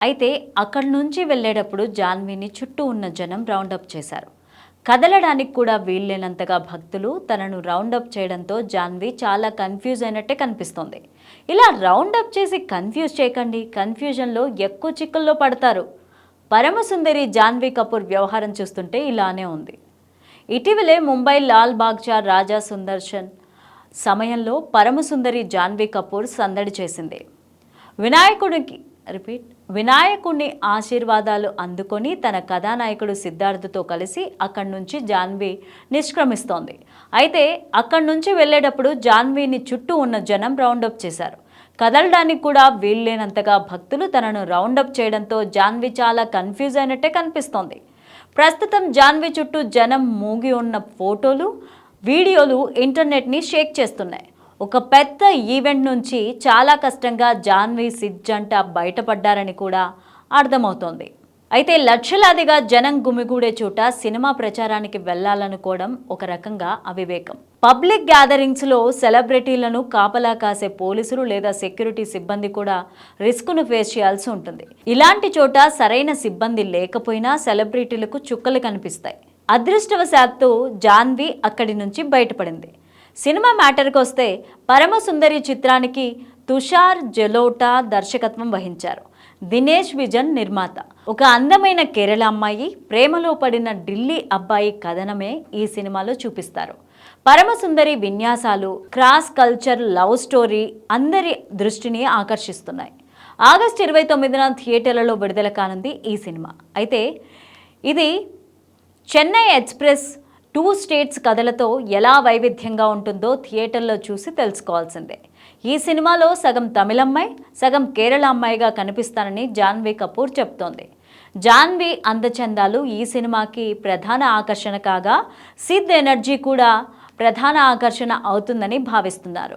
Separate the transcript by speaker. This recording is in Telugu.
Speaker 1: అయితే అక్కడి నుంచి వెళ్ళేటప్పుడు జాన్వీని చుట్టూ ఉన్న జనం రౌండప్ చేశారు. కదలడానికి కూడా వీల్లేనంతగా భక్తులు తనను రౌండప్ చేయడంతో జాన్వి చాలా కన్ఫ్యూజ్ అయినట్టే కనిపిస్తోంది. ఇలా రౌండప్ చేసి కన్ఫ్యూజ్ చేయకండి కన్ఫ్యూజన్లో ఎక్కువ చిక్కుల్లో పడతారు. పరమసుందరి జాన్వీ కపూర్ వ్యవహారం చూస్తుంటే ఇలానే ఉంది. ఇటీవలే ముంబై లాల్ బాగ్చార్ రాజా సుందర్శన్ సమయంలో పరమసుందరి జాన్వీ కపూర్ సందడి చేసింది. వినాయకుడికి రిపీట్. వినాయకుణ్ణి ఆశీర్వాదాలు అందుకొని తన కథానాయకుడు సిద్ధార్థతో కలిసి అక్కడి నుంచి జాన్వీ నిష్క్రమిస్తోంది. అయితే అక్కడి నుంచి వెళ్ళేటప్పుడు జాన్వీని చుట్టూ ఉన్న జనం రౌండప్ చేశారు. కదలడానికి కూడా వీల్లేనంతగా భక్తులు తనను రౌండప్ చేయడంతో జాన్వీ చాలా కన్ఫ్యూజ్ అయినట్టే కనిపిస్తోంది. ప్రస్తుతం జాన్వీ చుట్టూ జనం మూగి ఉన్న ఫోటోలు వీడియోలు ఇంటర్నెట్ని షేక్ చేస్తున్నాయి. ఒక పెద్ద ఈవెంట్ నుంచి చాలా కష్టంగా జాన్వీ సిద్ జంట బయటపడ్డారని కూడా అర్థమవుతోంది. అయితే లక్షలాదిగా జనం గుమిగూడే చోట సినిమా ప్రచారానికి వెళ్ళాలనుకోవడం ఒక రకంగా అవివేకం. పబ్లిక్ గ్యాదరింగ్స్లో సెలబ్రిటీలను కాపలా కాసే పోలీసులు లేదా సెక్యూరిటీ సిబ్బంది కూడా రిస్క్ను ఫేస్ చేయాల్సి ఉంటుంది. ఇలాంటి చోట సరైన సిబ్బంది లేకపోయినా సెలబ్రిటీలకు చుక్కలు కనిపిస్తాయి. అదృష్టవశాత్తు జాన్వి అక్కడి నుంచి బయటపడింది. సినిమా మ్యాటర్కి వస్తే పరమసుందరి చిత్రానికి తుషార్ జలోటా దర్శకత్వం వహించారు. దినేష్ విజన్ నిర్మాత. ఒక అందమైన కేరళ అమ్మాయి ప్రేమలో పడిన ఢిల్లీ అబ్బాయి కథనమే ఈ సినిమాలో చూపిస్తారు. పరమసుందరి విన్యాసాలు క్రాస్ కల్చర్ లవ్ స్టోరీ అందరి దృష్టిని ఆకర్షిస్తున్నాయి. ఆగస్ట్ ఇరవై తొమ్మిదిన థియేటర్లలో విడుదల కానుంది ఈ సినిమా. అయితే ఇది చెన్నై ఎక్స్ప్రెస్ టూ స్టేట్స్ కథలతో ఎలా వైవిధ్యంగా ఉంటుందో థియేటర్లో చూసి తెలుసుకోవాల్సిందే. ఈ సినిమాలో సగం తమిళమ్మాయి సగం కేరళ అమ్మాయిగా కనిపిస్తానని జాన్వీ కపూర్ చెప్తోంది. జాన్వీ అందచందాలు ఈ సినిమాకి ప్రధాన ఆకర్షణ కాగా సిద్ ఎనర్జీ కూడా ప్రధాన ఆకర్షణ అవుతుందని భావిస్తున్నారు.